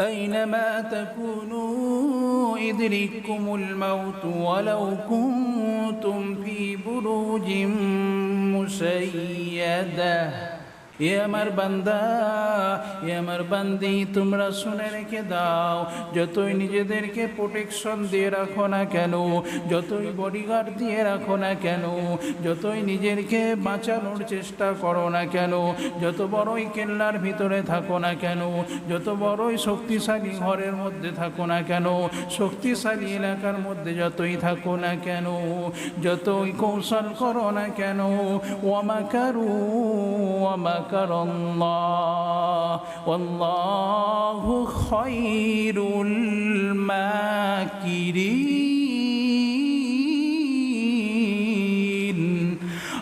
أينما تكونوا يدرككم الموت ولو كنتم في بروج مشيدة. এ আমার বান্দা, এ আমার বান্দি, তোমরা শুনে রেখে দাও, যতই নিজেদেরকে প্রোটেকশন দিয়ে রাখো না কেন, যতই বডিগার্ড দিয়ে রাখো না কেন, যতই নিজেকে বাঁচানোর চেষ্টা করো না কেন, যত বড়ই কেল্লার ভিতরে থাকো না কেন, যত বড়ই শক্তিশালী ঘরের মধ্যে থাকো না কেন, শক্তিশালী এলাকার মধ্যে যতই থাকো না কেন, যতই কৌশল করো না কেন ওয়ামাকারু ذكر الله والله خير الماكرين.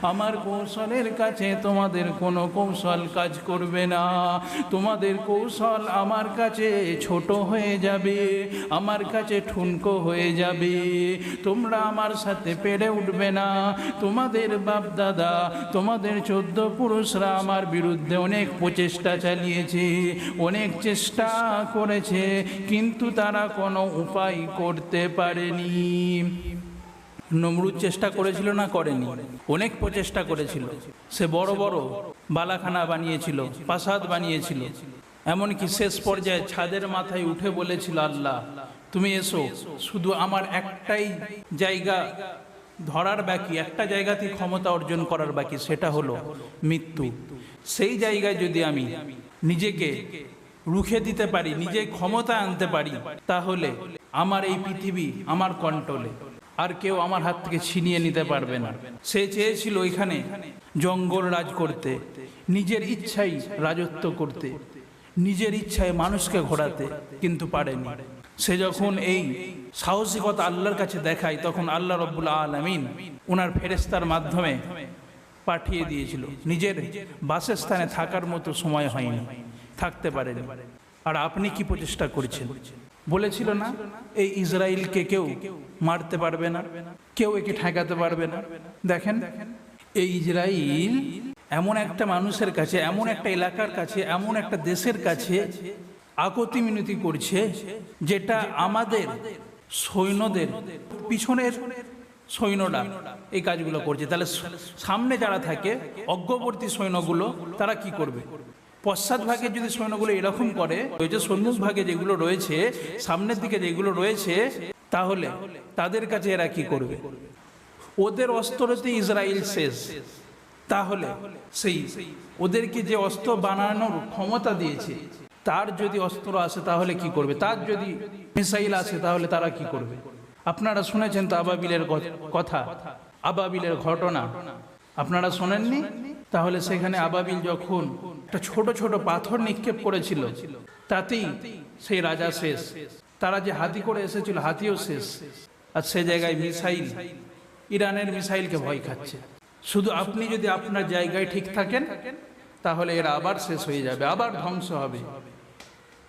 আমার কৌশলের কাছে তোমাদের কোনো কৌশল কাজ করবে না। তোমাদের কৌশল আমার কাছে ছোট হয়ে যাবে, আমার কাছে ঠুনকো হয়ে যাবে। তোমরা আমার সাথে পেরে উঠবে না। তোমাদের বাপ দাদা তোমাদের চোদ্দ পুরুষরা আমার বিরুদ্ধে অনেক প্রচেষ্টা চালিয়েছে, অনেক চেষ্টা করেছে, কিন্তু তারা কোনো উপায় করতে পারেনি। নমরুদ চেষ্টা করেছিল না করেনি। অনেক প্রচেষ্টা করেছিল। সে বড় বড় বালাখানা বানিয়েছিল প্রাসাদ বানিয়েছিল। এমনকি শেষ পর্যায়ে ছাদের মাথায় উঠে বলেছিল, আল্লাহ, তুমি এসো, শুধু আমার একটাই জায়গা ধরার বাকি, একটা জায়গাতেই ক্ষমতা অর্জন করার বাকি, সেটা হলো মৃত্যু। সেই জায়গায় যদি আমি নিজেকে রুখে দিতে পারি নিজে ক্ষমতা আনতে পারি, তাহলে আমার এই পৃথিবী আমার কন্ট্রোলে। আর কেউ আমার হাত থেকে ছিনিয়ে নিতে পারবে না। সে চেয়েছিল ওইখানে জঙ্গল রাজ করতে, নিজের ইচ্ছাই রাজত্ব করতে, নিজের ইচ্ছায় মানুষকে ঘোরাতে, কিন্তু পারেনি। সে যখন এই সাহসিকতা আল্লাহর কাছে দেখায়, তখন আল্লাহ রব্বুল আলমিন ওনার ফেরেস্তার মাধ্যমে পাঠিয়ে দিয়েছিল। নিজের বাসস্থানে থাকার মতো সময় হয়নি, থাকতে পারেনি। আর আপনি কি প্রচেষ্টা করছেন? বলেছিল না, এই ইসরায়েলকে কেউ মারতে পারবে না, কেউ একে ঠেকাতে পারবে না। দেখেন, এই ইসরায়েল এমন একটা মানুষের কাছে, এমন একটা এলাকার কাছে, এমন একটা দেশের কাছে আকতি মিনতি করছে যেটা আমাদের সৈন্যদের পিছনের সৈন্যরা এই কাজগুলো করছে। তাহলে সামনে যারা থাকে অজ্ঞবর্তী সৈন্যগুলো, তারা কি করবে? পশ্চাৎ ভাগে যদি সৈন্যগুলো এরকম করে, ওই যে সম্মুখ ভাগে যেগুলো রয়েছে, সামনের দিকে যেগুলো রয়েছে, তাহলে তাদের কাছে এরা কি করবে? ওদের অস্ত্রতে ইসরায়েল শেষ। তাহলে সেই ওদেরকে যে অস্ত্র বানানোর ক্ষমতা দিয়েছে, তার যদি অস্ত্র আসে, তাহলে কি করবে? তার যদি মিসাইল আসে, তাহলে তারা কি করবে? আপনারা শুনেছেন তো আবাবিলের কথা? আবাবিলের ঘটনা? আপনারা শোনেননি? তাহলে সেখানে আবাবিল যখন একটা ছোট ছোট পাথর নিক্ষেপ করেছিল, তাতেই সেই রাজা শেষ। তারা যে হাতি করে এসেছিল, হাতিও শেষ। আর সে জায়গায় মিসাইল, ইরানের মিসাইলকে ভয় খাচ্ছে। শুধু আপনি যদি আপনার জায়গায় ঠিক থাকেন, তাহলে এরা আবার শেষ হয়ে যাবে, আবার ধ্বংস হবে।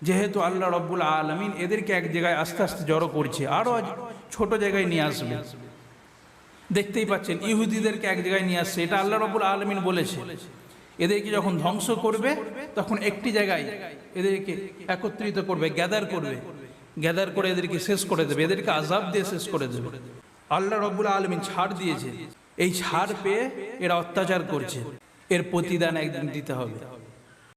যেহেতু আল্লাহ রব্বুল আলমিন এদেরকে এক জায়গায় আস্তে আস্তে জড়ো করছে আরও ছোট জায়গায় নিয়ে আসবে। দেখতেই পাচ্ছেন, ইহুদিদেরকে এক জায়গায় নিয়ে আসছে। এটা আল্লাহ রব্বুল আলমিন বলেছে। এদেরকে যখন ধ্বংস করবে, তখন একটি জায়গায় এদেরকে একত্রিত করবে গ্যাদার করবে। গ্যাদার করে এদেরকে শেষ করে দেবে, এদেরকে আজাব দিয়ে শেষ করে দেবে। আল্লাহ রব্বুল আলমিন ছাড় দিয়েছে। এই ছাড় পেয়ে এরা অত্যাচার করছে। এর প্রতিদান একদিন দিতে হবে।